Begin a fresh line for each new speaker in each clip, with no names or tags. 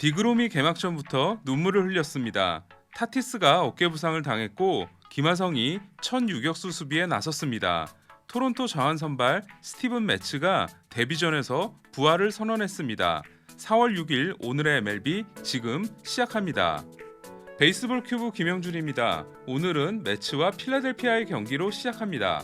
디그롬이 개막 전부터 눈물을 흘렸습니다. 타티스가 어깨 부상을 당했고 김하성이 첫 유격수 수비에 나섰습니다. 토론토 자완 선발 스티븐 매츠가 데뷔전에서 부활을 선언했습니다. 4월 6일 오늘의 MLB 지금 시작합니다. 베이스볼 큐브 김영준입니다. 오늘은 매츠와 필라델피아의 경기로 시작합니다.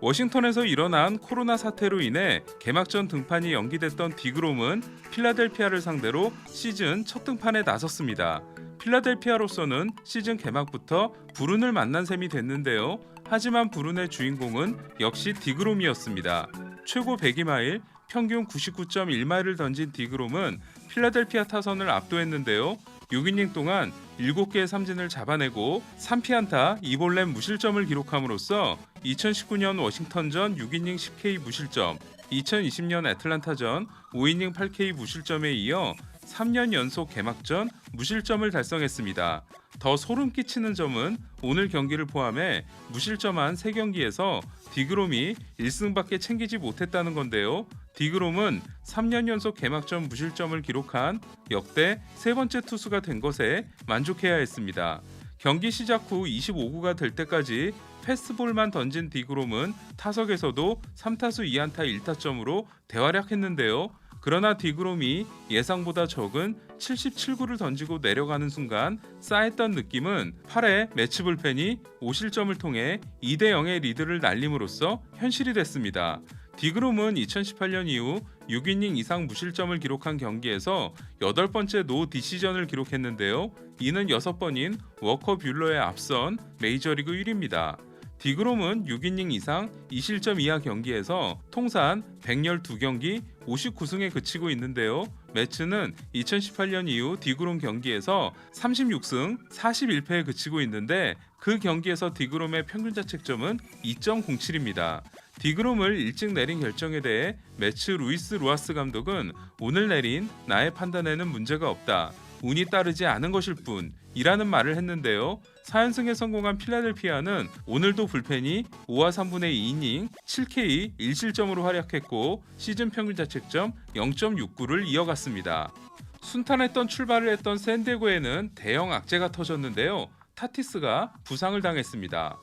워싱턴에서 일어난 코로나 사태로 인해 개막전 등판이 연기됐던 디그롬은 필라델피아를 상대로 시즌 첫 등판에 나섰습니다. 필라델피아로서는 시즌 개막부터 불운을 만난 셈이 됐는데요. 하지만 불운의 주인공은 역시 디그롬이었습니다. 최고 102마일, 평균 99.1마일을 던진 디그롬은 필라델피아 타선을 압도했는데요. 6이닝 동안 7개의 삼진을 잡아내고 3피안타 2볼넷 무실점을 기록함으로써 2019년 워싱턴전 6이닝 10K 무실점, 2020년 애틀란타전 5이닝 8K 무실점에 이어 3년 연속 개막전 무실점을 달성했습니다. 더 소름 끼치는 점은 오늘 경기를 포함해 무실점한 3경기에서 디그롬이 1승밖에 챙기지 못했다는 건데요. 디그롬은 3년 연속 개막전 무실점을 기록한 역대 세 번째 투수가 된 것에 만족해야 했습니다. 경기 시작 후 25구가 될 때까지 패스볼만 던진 디그롬은 타석에서도 3타수 2안타 1타점으로 대활약했는데요. 그러나 디그롬이 예상보다 적은 77구를 던지고 내려가는 순간 쌓였던 느낌은 8회 매치 불펜이 5실점을 통해 2대 0의 리드를 날림으로써 현실이 됐습니다. 디그롬은 2018년 이후 6이닝 이상 무실점을 기록한 경기에서 8번째 노 디시전을 기록했는데요. 이는 6번인 워커 뷰러에 앞선 메이저리그 1위입니다. 디그롬은 6이닝 이상 2실점 이하 경기에서 통산 112경기 59승에 그치고 있는데요. 매츠는 2018년 이후 디그롬 경기에서 36승 41패에 그치고 있는데 그 경기에서 디그롬의 평균 자책점은 2.07입니다. 디그롬을 일찍 내린 결정에 대해 매츠 루이스 루아스 감독은 오늘 내린 나의 판단에는 문제가 없다. 운이 따르지 않은 것일 뿐 이라는 말을 했는데요. 4연승에 성공한 필라델피아는 오늘도 불펜이 5와 3분의 2이닝 7K 1실점으로 활약했고 시즌 평균 자책점 0.69를 이어갔습니다. 순탄했던 출발을 했던 샌디에고에는 대형 악재가 터졌는데요. 타티스가 부상을 당했습니다.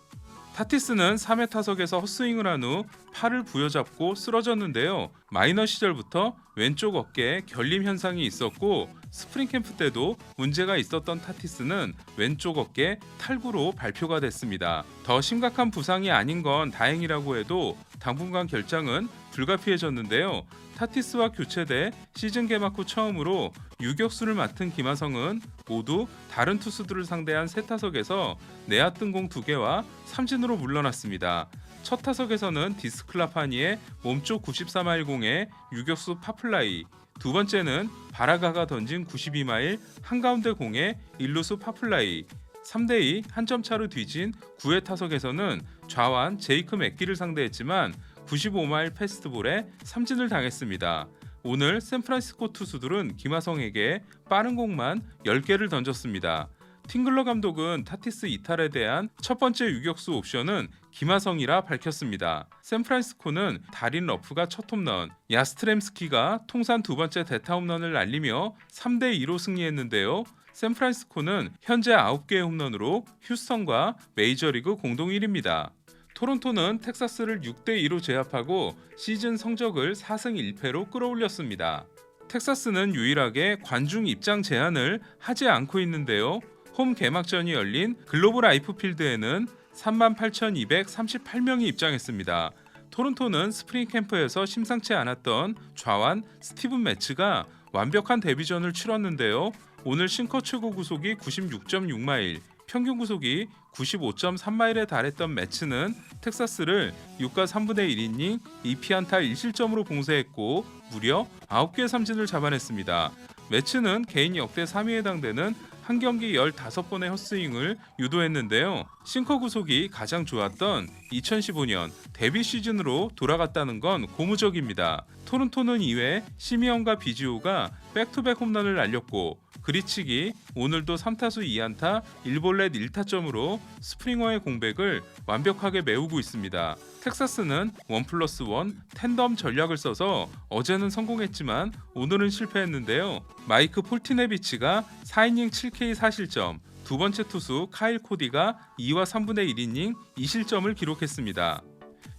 타티스는 3회 타석에서 헛스윙을 한 후 팔을 부여잡고 쓰러졌는데요. 마이너 시절부터 왼쪽 어깨에 결림 현상이 있었고 스프링 캠프 때도 문제가 있었던 타티스는 왼쪽 어깨 탈구로 발표가 됐습니다. 더 심각한 부상이 아닌 건 다행이라고 해도 당분간 결장은 불가피해졌는데요. 타티스와 교체돼 시즌 개막 후 처음으로 유격수를 맡은 김하성은 모두 다른 투수들을 상대한 세 타석에서 내야 뜬공 2개와 삼진으로 물러났습니다. 첫 타석에서는 디스클라파니의 몸쪽 94마일 공에 유격수 파플라이 두 번째는 바라가가 던진 92마일 한가운데 공에 일루수 파플라이 3대2 한 점 차로 뒤진 9회 타석에서는 좌완 제이크 맥기를 상대했지만 95마일 패스트볼에 삼진을 당했습니다. 오늘 샌프란시스코 투수들은 김하성에게 빠른 공만 10개를 던졌습니다. 팅글러 감독은 타티스 이탈에 대한 첫 번째 유격수 옵션은 김하성이라 밝혔습니다. 샌프란시스코는 다린 러프가 첫 홈런, 야스트렘스키가 통산 두 번째 대타 홈런을 날리며 3대 2로 승리했는데요. 샌프란시스코는 현재 9개의 홈런으로 휴스턴과 메이저리그 공동 1위입니다. 토론토는 텍사스를 6대 2로 제압하고 시즌 성적을 4승 1패로 끌어올렸습니다. 텍사스는 유일하게 관중 입장 제한을 하지 않고 있는데요. 홈 개막전이 열린 글로벌 라이프 필드에는 38,238명이 입장했습니다. 토론토는 스프링 캠프에서 심상치 않았던 좌완 스티븐 매츠가 완벽한 데뷔전을 치렀는데요. 오늘 싱커 최고 구속이 96.6마일, 평균 구속이 95.3마일에 달했던 매츠는 텍사스를 6과 3분의 1이닝 2피안타 1실점으로 봉쇄했고 무려 9개의 삼진을 잡아냈습니다. 매츠는 개인 역대 3위에 해당되는 한 경기 15번의 헛스윙을 유도했는데요. 싱커 구속이 가장 좋았던 2015년 데뷔 시즌으로 돌아갔다는 건 고무적입니다. 토론토는 이외 시미언과 비지오가 백투백 홈런을 날렸고 그리치기 오늘도 3타수 2안타 1볼넷 1타점으로 스프링어의 공백을 완벽하게 메우고 있습니다. 텍사스는 원 플러스 원 텐덤 전략을 써서 어제는 성공했지만 오늘은 실패했는데요. 마이크 폴티네비치가 4이닝 7K 4실점, 두 번째 투수 카일 코디가 2와 3분의 1이닝 2실점을 기록했습니다.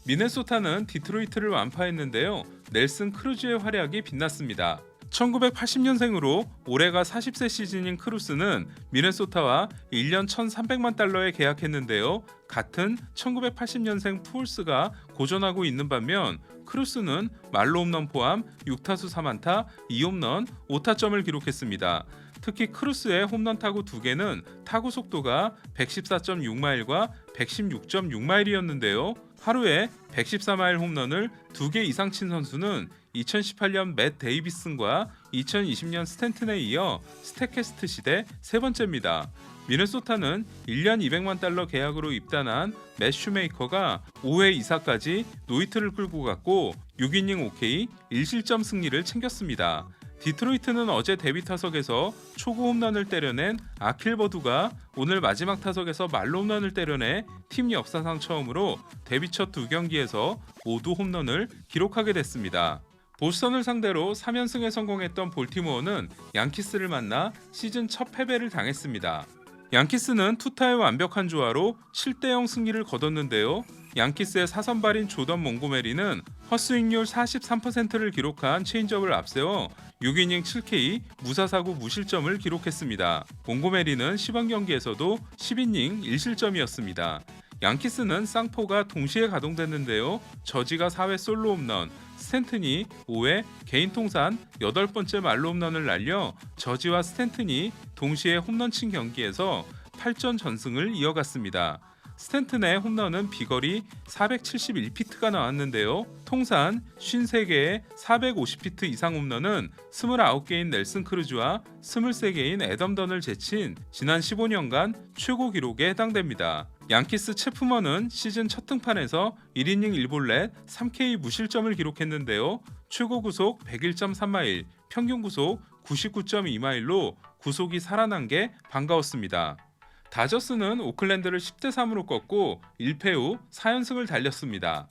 미네소타는 디트로이트를 완파했는데요. 넬슨 크루즈의 활약이 빛났습니다. 1980년생으로 올해가 40세 시즌인 크루스는 미네소타와 1년 1,300만 달러에 계약했는데요. 같은 1980년생 푸올스가 고전하고 있는 반면 크루스는 말로 홈런 포함 6타수 3안타, 2홈런, 5타점을 기록했습니다. 특히 크루스의 홈런 타구 2개는 타구 속도가 114.6마일과 116.6마일이었는데요. 하루에 114마일 홈런을 2개 이상 친 선수는 2018년 맷 데이비슨과 2020년 스탠튼에 이어 스태캐스트 시대 세 번째입니다. 미네소타는 1년 200만 달러 계약으로 입단한 맷 슈메이커가 5회 이사까지 노이트를 끌고 갔고 6이닝 OK 1실점 승리를 챙겼습니다. 디트로이트는 어제 데뷔 타석에서 초구 홈런을 때려낸 아킬 버두가 오늘 마지막 타석에서 말로 홈런을 때려내 팀 역사상 처음으로 데뷔 첫 두 경기에서 모두 홈런을 기록하게 됐습니다. 보스턴을 상대로 3연승에 성공했던 볼티모어는 양키스를 만나 시즌 첫 패배를 당했습니다. 양키스는 투타의 완벽한 조화로 7대0 승리를 거뒀는데요. 양키스의 사선발인 조던 몽고메리는 헛스윙률 43%를 기록한 체인지업을 앞세워 6이닝 7K 무사사구 무실점을 기록했습니다. 몽고메리는 시범 경기에서도 10이닝 1실점이었습니다. 양키스는 쌍포가 동시에 가동됐는데요. 저지가 4회 솔로 홈런, 스탠튼이 5회 개인 통산 8번째 말로 홈런을 날려 저지와 스탠튼이 동시에 홈런 친 경기에서 8전 전승을 이어갔습니다. 스탠튼의 홈런은 비거리 471피트가 나왔는데요. 통산 53개의 450피트 이상 홈런은 29개인 넬슨 크루즈와 23개인 애덤 던을 제친 지난 15년간 최고 기록에 해당됩니다. 양키스 체프먼은 시즌 첫 등판에서 1이닝 1볼넷 3K 무실점을 기록했는데요. 최고 구속 101.3마일, 평균 구속 99.2마일로 구속이 살아난 게 반가웠습니다. 다저스는 오클랜드를 10대 3으로 꺾고 1패 후 4연승을 달렸습니다.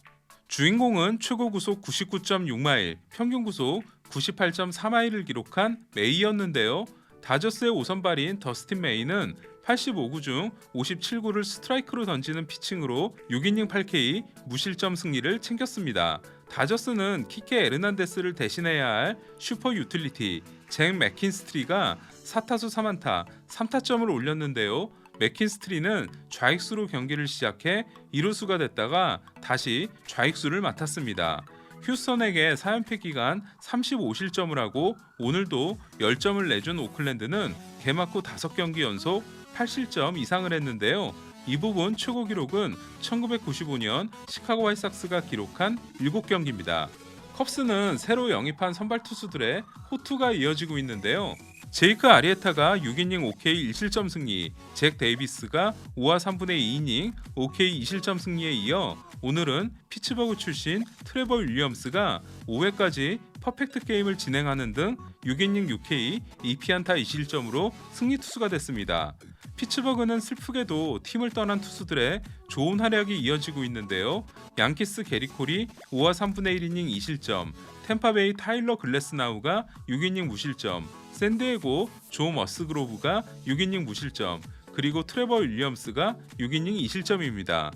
주인공은 최고 구속 99.6마일, 평균 구속 98.4마일을 기록한 메이였는데요. 다저스의 5선발인 더스틴 메이는 85구 중 57구를 스트라이크로 던지는 피칭으로 6이닝 8K 무실점 승리를 챙겼습니다. 다저스는 키케 에르난데스를 대신해야 할 슈퍼 유틸리티 잭 맥킨스트리가 4타수 3안타 3타점을 올렸는데요. 맥킨스트리는 좌익수로 경기를 시작해 2루수가 됐다가 다시 좌익수를 맡았습니다. 휴스턴에게 4연패 기간 35실점을 하고 오늘도 10점을 내준 오클랜드는 개막 후 5경기 연속 8실점 이상을 했는데요. 이 부분 최고 기록은 1995년 시카고 화이삭스가 기록한 7경기입니다. 컵스는 새로 영입한 선발 투수들의 호투가 이어지고 있는데요. 제이크 아리에타가 6이닝 OK 1실점 승리, 잭 데이비스가 5와 3분의 2이닝 OK 2실점 승리에 이어 오늘은 피츠버그 출신 트레버 윌리엄스가 5회까지 퍼펙트 게임을 진행하는 등 6이닝 6K 2피안타 2실점으로 승리 투수가 됐습니다. 피츠버그는 슬프게도 팀을 떠난 투수들의 좋은 활약이 이어지고 있는데요. 양키스 게리콜이 5와 3분의 1이닝 2실점, 템파베이 타일러 글래스나우가 6이닝 무실점, 샌디에고 조 머스그로브가 6이닝 무실점, 그리고 트레버 윌리엄스가 6이닝 2실점입니다.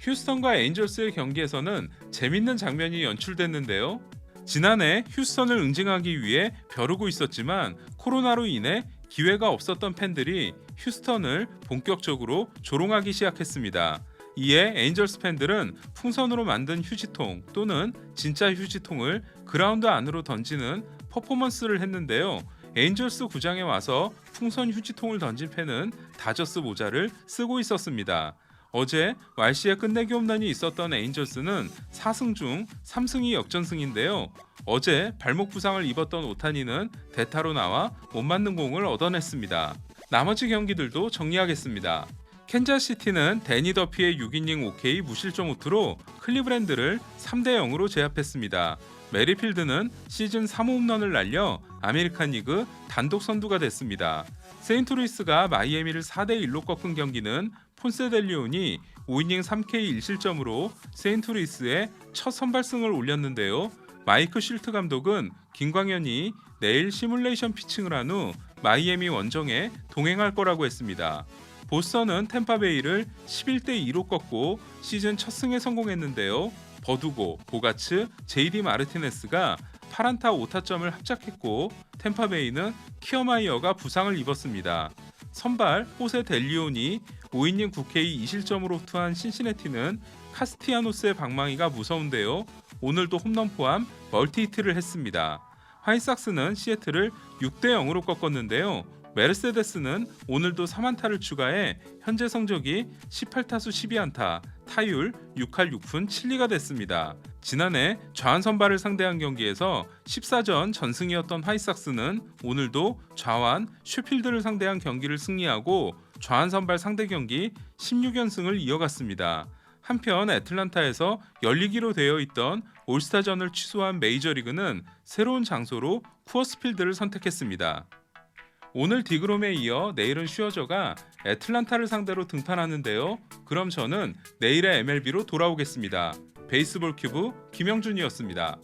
휴스턴과 에인절스의 경기에서는 재밌는 장면이 연출됐는데요. 지난해 휴스턴을 응징하기 위해 벼르고 있었지만 코로나로 인해 기회가 없었던 팬들이 휴스턴을 본격적으로 조롱하기 시작했습니다. 이에 에인절스 팬들은 풍선으로 만든 휴지통 또는 진짜 휴지통을 그라운드 안으로 던지는 퍼포먼스를 했는데요. 에인절스 구장에 와서 풍선 휴지통을 던진 팬은 다저스 모자를 쓰고 있었습니다. 어제 왈시의 끝내기 홈런이 있었던 에인절스는 4승 중 3승이 역전승인데요. 어제 발목 부상을 입었던 오타니는 대타로 나와 못 맞는 공을 얻어냈습니다. 나머지 경기들도 정리하겠습니다. 캔자시티는 데니 더피의 6이닝 OK 무실점 호투로 클리브랜드를 3대 0으로 제압했습니다. 메리필드는 시즌 3호 홈런을 날려 아메리칸 리그 단독 선두가 됐습니다. 세인트루이스가 마이애미를 4대 1로 꺾은 경기는 폰세 델리온이 5이닝 3K 1실점으로 세인트루이스의 첫 선발승을 올렸는데요. 마이크 쉴트 감독은 김광현이 내일 시뮬레이션 피칭을 한 후 마이애미 원정에 동행할 거라고 했습니다. 보스턴은 템파베이를 11대 2로 꺾고 시즌 첫 승에 성공했는데요. 버두고, 보가츠, 제이디 마르티네스가 8안타 5타점을 합작했고 템파베이는 키어마이어가 부상을 입었습니다. 선발 호세 델리온이 5이닝 9K 2실점으로 투한 신시내티는 카스티아노스의 방망이가 무서운데요. 오늘도 홈런 포함 멀티히트를 했습니다. 화이삭스는 시애틀을 6대 0으로 꺾었는데요. 메르세데스는 오늘도 3안타를 추가해 현재 성적이 18타수 12안타, 타율 6할 6푼 7리가 됐습니다. 지난해 좌완 선발을 상대한 경기에서 14전 전승이었던 화이삭스는 오늘도 좌완 슈필드를 상대한 경기를 승리하고 좌완 선발 상대 경기 16연승을 이어갔습니다. 한편 애틀란타에서 열리기로 되어 있던 올스타전을 취소한 메이저리그는 새로운 장소로 쿠어스필드를 선택했습니다. 오늘 디그롬에 이어 내일은 슈어저가 애틀란타를 상대로 등판하는데요. 그럼 저는 내일의 MLB로 돌아오겠습니다. 베이스볼 큐브 김영준이었습니다.